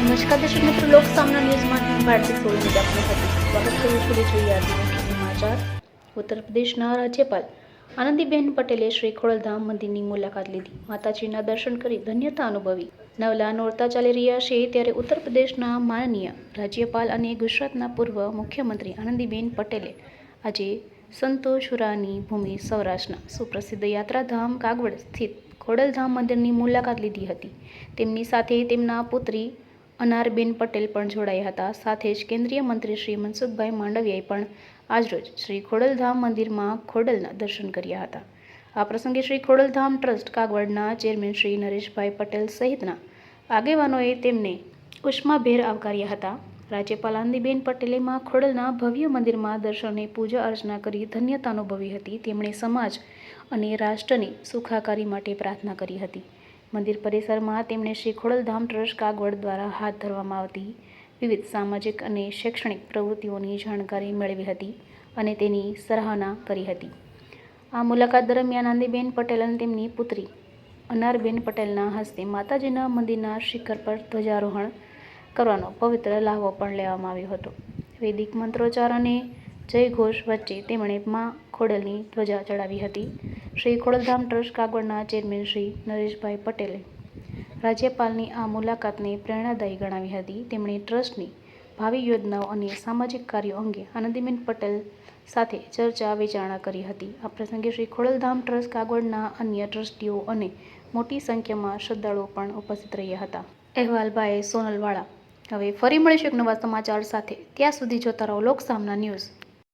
નમસ્કાર, દર્શક મિત્રો લોક સામના ન્યૂઝમાં હું ભારતી સોલંકી આપનું હાર્દિક સ્વાગત કરું છું. જોઈએ આજના સમાચાર. ઉત્તર પ્રદેશના રાજ્યપાલ આનંદીબેન પટેલે શ્રી ખોડલધામ મંદિરની મુલાકાત લીધી. માતાજીના દર્શન કરી ધન્યતા અનુભવી. નવલા નોરતા ચાલી રહ્યા છે ત્યારે ઉત્તર પ્રદેશના માનનીય રાજ્યપાલ અને ગુજરાતના પૂર્વ મુખ્યમંત્રી આનંદીબેન પટેલે આજે સંતોષુરાની ભૂમિ સૌરાષ્ટ્રના સુપ્રસિદ્ધ યાત્રાધામ કાગવડ સ્થિત ખોડલધામ મંદિરની મુલાકાત લીધી હતી. તેમની સાથે તેમના પુત્રી અનારબેન પટેલ પણ જોડાયા હતા. સાથે જ કેન્દ્રીય મંત્રી શ્રી મનસુખભાઈ માંડવિયાએ પણ આજરોજ શ્રી ખોડલધામ મંદિરમાં ખોડલના દર્શન કર્યા હતા. આ પ્રસંગે શ્રી ખોડલધામ ટ્રસ્ટ કાગવડના ચેરમેન શ્રી નરેશભાઈ પટેલ સહિતના આગેવાનોએ તેમને ઉષ્માભેર આવકાર્યા હતા. રાજ્યપાલ આનંદીબેન પટેલે માં ખોડલના ભવ્ય મંદિરમાં દર્શને પૂજા અર્ચના કરી ધન્યતા અનુભવી હતી. તેમણે સમાજ અને રાષ્ટ્રની સુખાકારી માટે પ્રાર્થના કરી હતી. મંદિર પરિસરમાં તેમણે શ્રી ખોડલધામ ટ્રસ્ટ કાગવડ દ્વારા હાથ ધરવામાં આવતી વિવિધ સામાજિક અને શૈક્ષણિક પ્રવૃત્તિઓની જાણકારી મેળવી હતી અને તેની સરાહના કરી હતી. આ મુલાકાત દરમિયાન આનંદીબેન પટેલ અને તેમની પુત્રી અનારબેન પટેલના હસ્તે માતાજીના મંદિરના શિખર પર ધ્વજારોહણ કરવાનો પવિત્ર લાહવો પણ લેવામાં આવ્યો હતો. વૈદિક મંત્રોચ્ચાર અને જય ઘોષ વચ્ચે તેમણે મા ખોડલની ધ્વજા ચડાવી હતી. શ્રી ખોડલધામ ટ્રસ્ટ કાગળના ચેરમેન શ્રી નરેશભાઈ પટેલે રાજ્યપાલની આ મુલાકાતને પ્રેરણાદાયી ગણાવી હતી. તેમણે ટ્રસ્ટની ભાવિ યોજનાઓ અને સામાજિક કાર્યો અંગે આનંદીબેન પટેલ સાથે ચર્ચા વિચારણા કરી હતી. આ પ્રસંગે શ્રી ખોડલધામ ટ્રસ્ટ કાગળના અન્ય ટ્રસ્ટીઓ અને મોટી સંખ્યામાં શ્રદ્ધાળુઓ પણ ઉપસ્થિત રહ્યા હતા. અહેવાલભાઈ સોનલવાળા હવે ફરી મળીશું એક નવા સમાચાર સાથે. ત્યાં સુધી જોતા રહો લોક સામના ન્યૂઝ.